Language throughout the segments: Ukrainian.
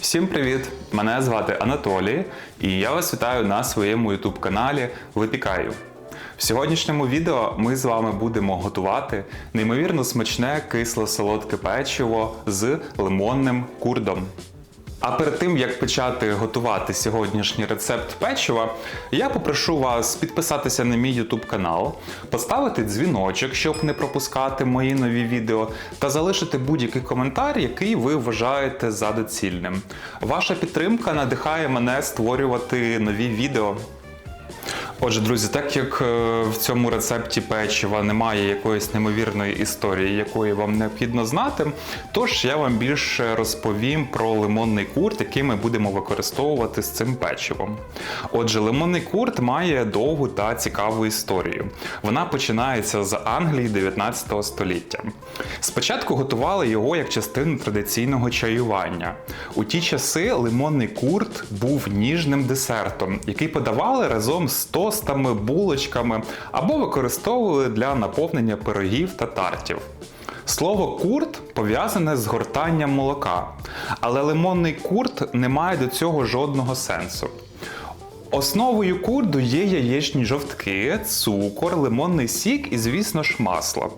Всім привіт! Мене звати Анатолій, і я вас вітаю на своєму YouTube каналі Випікаю. В сьогоднішньому відео ми з вами будемо готувати неймовірно смачне кисло-солодке печиво з лимонним курдом. А перед тим як почати готувати сьогоднішній рецепт печива, я попрошу вас підписатися на мій YouTube канал, поставити дзвіночок, щоб не пропускати мої нові відео, та залишити будь-який коментар, який ви вважаєте за доцільним. Ваша підтримка надихає мене створювати нові відео. Отже, друзі, так як е, в цьому рецепті печива немає якоїсь неймовірної історії, якої вам необхідно знати, тож я вам більше розповім про лимонний курт, який ми будемо використовувати з цим печивом. Отже, лимонний курт має довгу та цікаву історію. Вона починається з Англії 19 століття. Спочатку готували його як частину традиційного чаювання. У ті часи лимонний курт був ніжним десертом, який подавали разом з тостами, булочками або використовували для наповнення пирогів та тартів. Слово курт пов'язане з гортанням молока, але лимонний курт не має до цього жодного сенсу. Основою курду є яєчні жовтки, цукор, лимонний сік і, звісно ж, масло.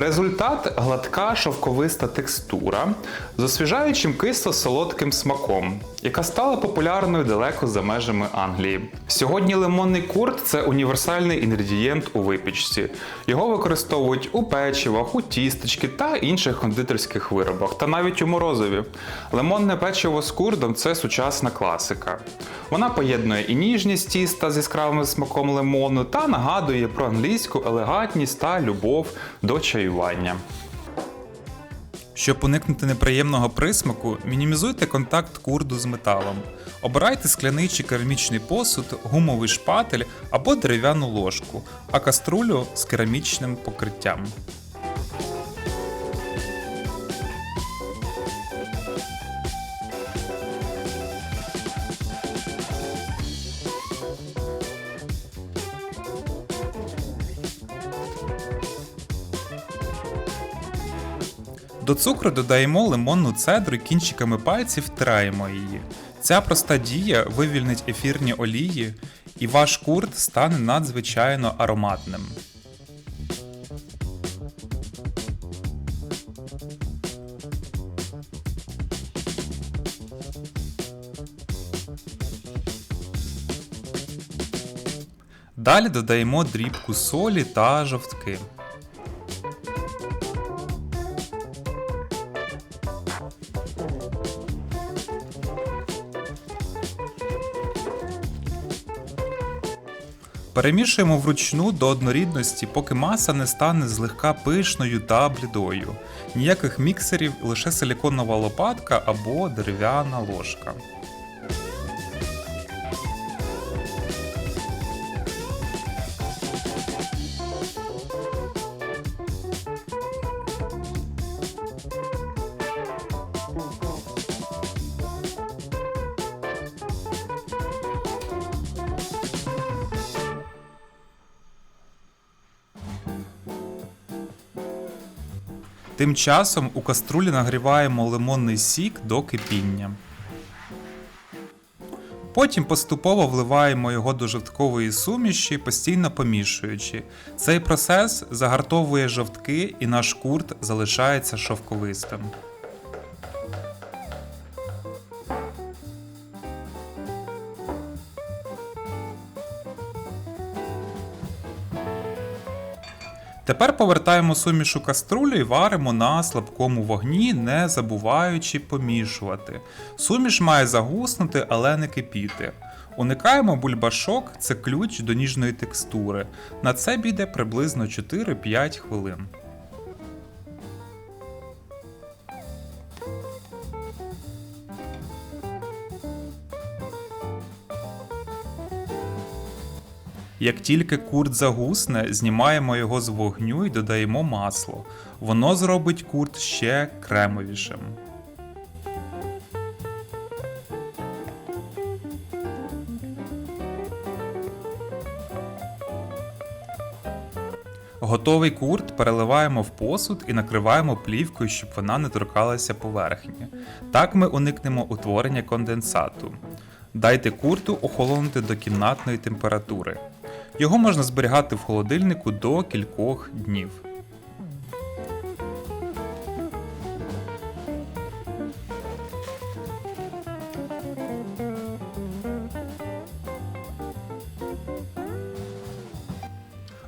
Результат гладка шовковиста текстура з освіжаючим кисло-солодким смаком, яка стала популярною далеко за межами Англії. Сьогодні лимонний курт це універсальний інгредієнт у випічці. Його використовують у печивах, у тістечки та інших кондитерських виробах, та навіть у морозиві. Лимонне печиво з курдом це сучасна класика. Вона поєднує і ніжність тіста з яскравим смаком лимону та нагадує про англійську елегантність та любов до чаювання. Щоб уникнути неприємного присмаку, мінімізуйте контакт курду з металом. Обирайте скляний чи керамічний посуд, гумовий шпатель або дерев'яну ложку, а каструлю з керамічним покриттям. До цукру додаємо лимонну цедру і кінчиками пальців втираємо її. Ця проста дія вивільнить ефірні олії, і ваш курт стане надзвичайно ароматним. Далі додаємо дрібку солі та жовтки. Перемішуємо вручну до однорідності, поки маса не стане злегка пишною та блідою. Ніяких міксерів, лише силіконова лопатка або дерев'яна ложка. Тим часом у каструлі нагріваємо лимонний сік до кипіння. Потім поступово вливаємо його до жовткової суміші, постійно помішуючи. Цей процес загартовує жовтки і наш курт залишається шовковистим. Тепер повертаємо суміш у каструлю і варимо на слабкому вогні, не забуваючи помішувати. Суміш має загуснути, але не кипіти. Уникаємо бульбашок, це ключ до ніжної текстури. На це піде приблизно 4-5 хвилин. Як тільки курт загусне, знімаємо його з вогню і додаємо масло. Воно зробить курт ще кремовішим. Готовий курт переливаємо в посуд і накриваємо плівкою, щоб вона не торкалася поверхні. Так ми уникнемо утворення конденсату. Дайте курту охолонути до кімнатної температури. Його можна зберігати в холодильнику до кількох днів.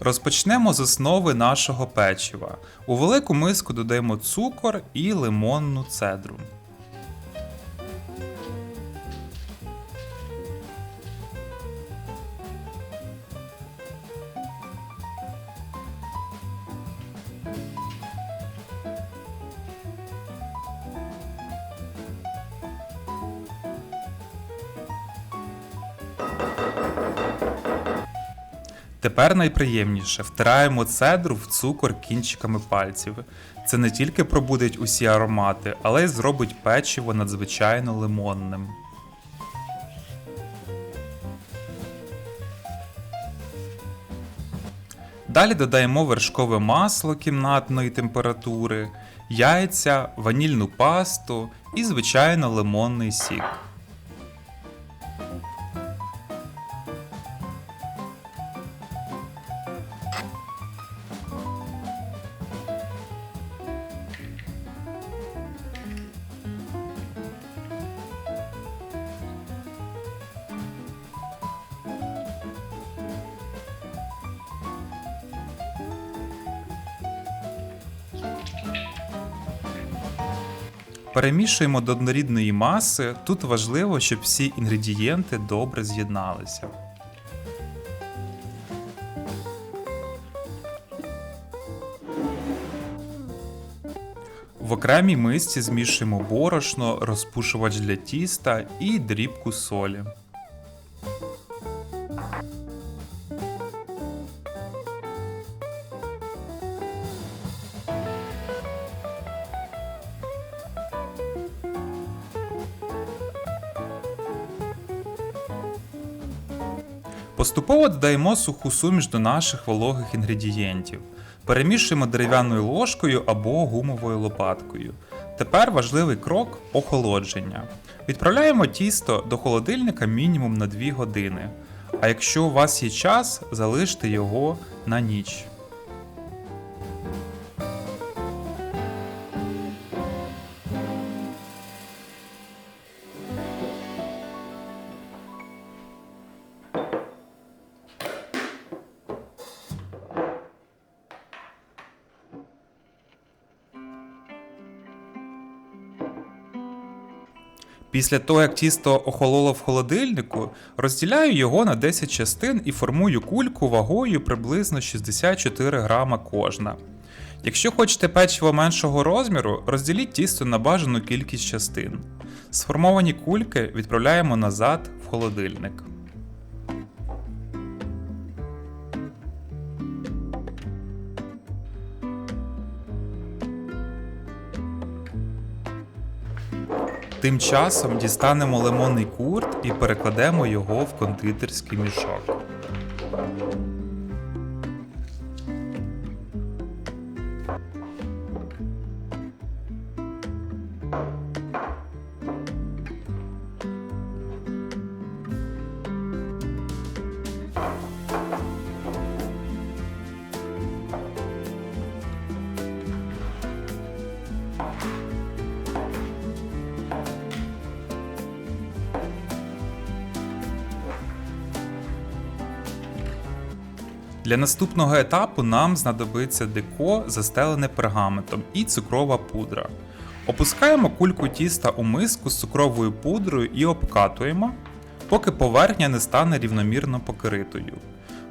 Розпочнемо з основи нашого печива. У велику миску додаємо цукор і лимонну цедру. Тепер найприємніше втираємо цедру в цукор кінчиками пальців. Це не тільки пробудить усі аромати, але й зробить печиво надзвичайно лимонним. Далі додаємо вершкове масло кімнатної температури, яйця, ванільну пасту і, звичайно, лимонний сік. Перемішуємо до однорідної маси. Тут важливо, щоб всі інгредієнти добре з'єдналися. В окремій мисці змішуємо борошно, розпушувач для тіста і дрібку солі. Поступово додаємо суху суміш до наших вологих інгредієнтів. Перемішуємо дерев'яною ложкою або гумовою лопаткою. Тепер важливий крок охолодження. Відправляємо тісто до холодильника мінімум на 2 години. А якщо у вас є час, залиште його на ніч. Після того, як тісто охололо в холодильнику, розділяю його на 10 частин і формую кульку вагою приблизно 64 грама кожна. Якщо хочете печиво меншого розміру, розділіть тісто на бажану кількість частин. Сформовані кульки відправляємо назад в холодильник. Тим часом дістанемо лимонний курт і перекладемо його в кондитерський мішок. Для наступного етапу нам знадобиться деко, застелене пергаментом, і цукрова пудра. Опускаємо кульку тіста у миску з цукровою пудрою і обкатуємо, поки поверхня не стане рівномірно покритою.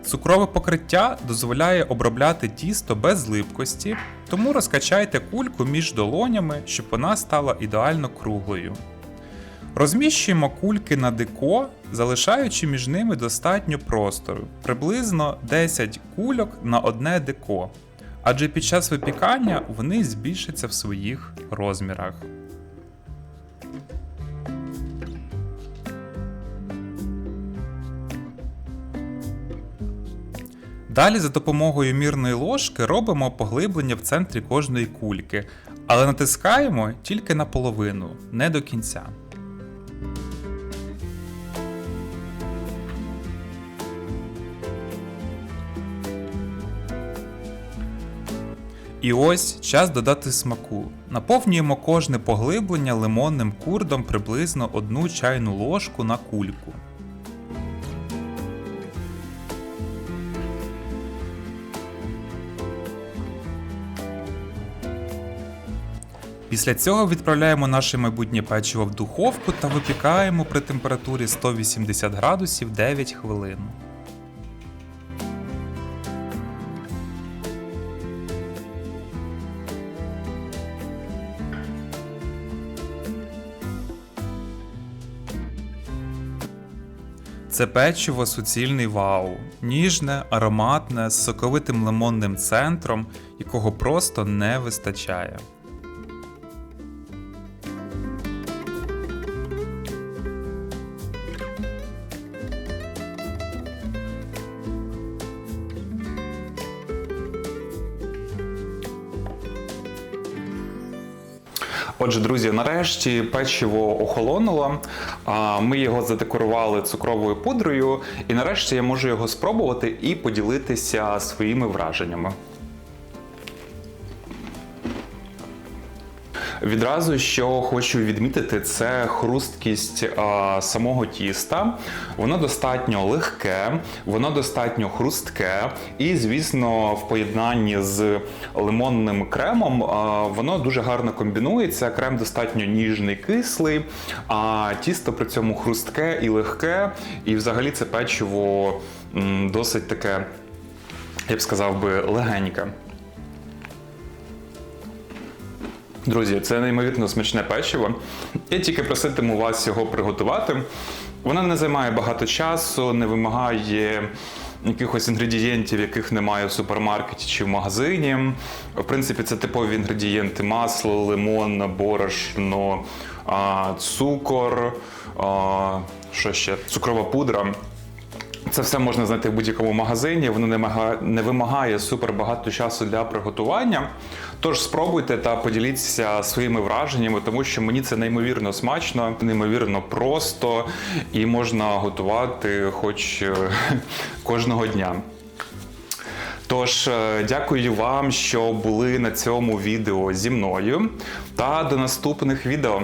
Цукрове покриття дозволяє обробляти тісто без липкості, тому розкачайте кульку між долонями, щоб вона стала ідеально круглою. Розміщуємо кульки на деко, залишаючи між ними достатньо простору, приблизно 10 кульок на одне деко, адже під час випікання вони збільшаться в своїх розмірах. Далі за допомогою мірної ложки робимо поглиблення в центрі кожної кульки, але натискаємо тільки наполовину, не до кінця. І ось час додати смаку. Наповнюємо кожне поглиблення лимонним курдом приблизно одну чайну ложку на кульку. Після цього відправляємо наше майбутнє печиво в духовку та випікаємо при температурі 180 градусів 9 хвилин. Це печиво суцільний вау, ніжне, ароматне, з соковитим лимонним центром, якого просто не вистачає. Отже, друзі, нарешті печиво охолонуло. Ми його задекорували цукровою пудрою, і нарешті я можу його спробувати і поділитися своїми враженнями. Відразу що хочу відмітити, це хрусткість а, самого тіста. Воно достатньо легке, воно достатньо хрустке, і, звісно, в поєднанні з лимонним кремом а, воно дуже гарно комбінується. Крем достатньо ніжний, кислий, а тісто при цьому хрустке і легке. І взагалі це печиво м, досить таке, я б сказав би, легеньке. Друзі, це неймовірно смачне печиво. Я тільки проситиму вас його приготувати. Воно не займає багато часу, не вимагає якихось інгредієнтів, яких немає в супермаркеті чи в магазині. В принципі, це типові інгредієнти: масло, лимон, борошно, цукор, що ще? цукрова пудра. Це все можна знайти в будь-якому магазині, воно не, мага- не вимагає супер багато часу для приготування. Тож спробуйте та поділіться своїми враженнями, тому що мені це неймовірно смачно, неймовірно просто і можна готувати хоч е, кожного дня. Тож, е, дякую вам, що були на цьому відео зі мною. Та до наступних відео.